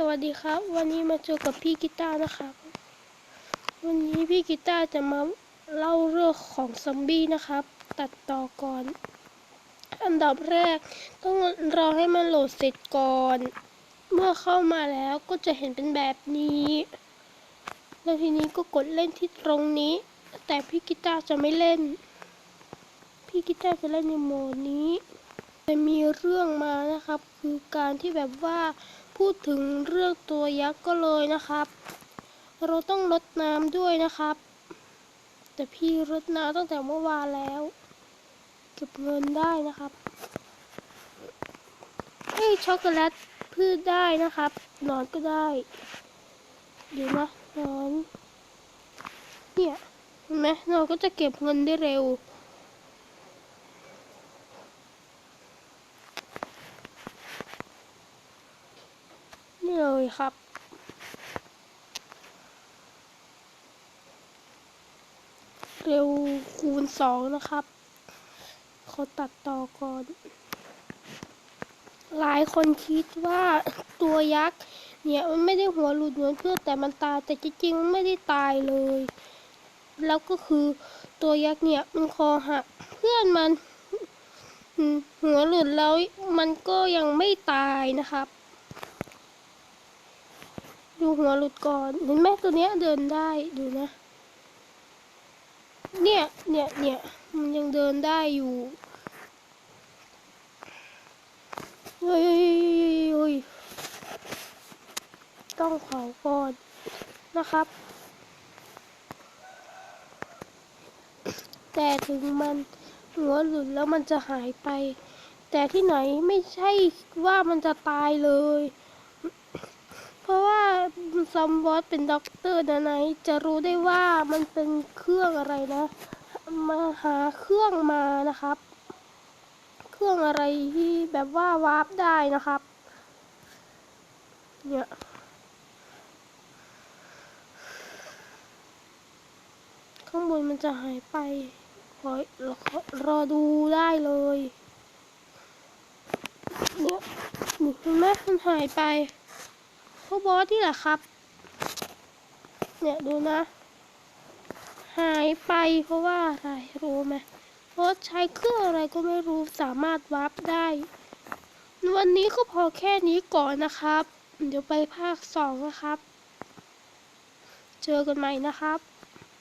สวัสดีครับ วันนี้มาเจอกับพี่กีตาร์นะครับ วันนี้พี่กีตาร์จะมาเล่าเรื่องของซอมบี้นะครับ ตัดต่อก่อน อันดับแรกต้องรอให้มันโหลดเสร็จก่อน เมื่อเข้ามาแล้วก็จะเห็นเป็นแบบนี้ แล้วทีนี้ก็กดเล่นที่ตรงนี้ แต่พี่กีตาร์จะไม่เล่น พี่กีตาร์จะเล่นในโหมดนี้จะมีเรื่องมานะครับ คือการที่แบบว่า พูดถึงเรื่องตัวยักษ์ก็เลยนะครับ เราต้องลดน้ำด้วยนะครับ แต่พี่ลดน้ำตั้งแต่เมื่อวานแล้ว เก็บเงินได้นะครับให้ช็อกโกแลตพืชได้นะครับนอนก็ได้เดี๋ยวนะนอน เนี่ยเห็นไหมหนอนก็จะเก็บเงินได้เร็ว เลยครับ เร็วคูณสองนะครับเขาตัดต่อก่อน หลายคนคิดว่าตัวยักษ์เนี่ยมันไม่ได้หัวหลุดเหมือนเพื่อนแต่มันตายแต่จริงๆมันไม่ได้ตายเลย แล้วก็คือตัวยักษ์เนี่ยมันคอหักเพื่อนมันหัวหลุดแล้วมันก็ยังไม่ตายนะครับ ดูหัวหลุดก่อนเห็นไหมตัวเนี้ยเดินได้ดูนะ เนี่ยเนี่ยเนี่ยมันยังเดินได้อยู่เฮ้ยเฮ้ยเฮ้ยต้องเผาก่อนนะครับ แต่ถึงมันหัวหลุดแล้วมันจะหายไป แต่ที่ไหนไม่ใช่ว่ามันจะตายเลย ราะว่าซอมบอสเป็นด็อกเตอร์นะไหนจะรู้ได้ว่ามันเป็นเครื่องอะไรนะ มาหาเครื่องมานะครับ เครื่องอะไรที่แบบว่าวาร์ปได้นะครับเนี่ยข้างบนมันจะหายไปขอรอรอดูได้เลยเนี่ยเห็นไหมมันหายไป พวกบอสที่แหละครับ เนี่ยดูนะ หายไปเพราะว่าอะไรรู้ไหมเพราะใช้เครื่องอะไรก็ไม่รู้สามารถวาร์ปได้ วันนี้ก็พอแค่นี้ก่อนนะครับ เดี๋ยวไปภาคสองนะครับ เจอกันใหม่นะครับ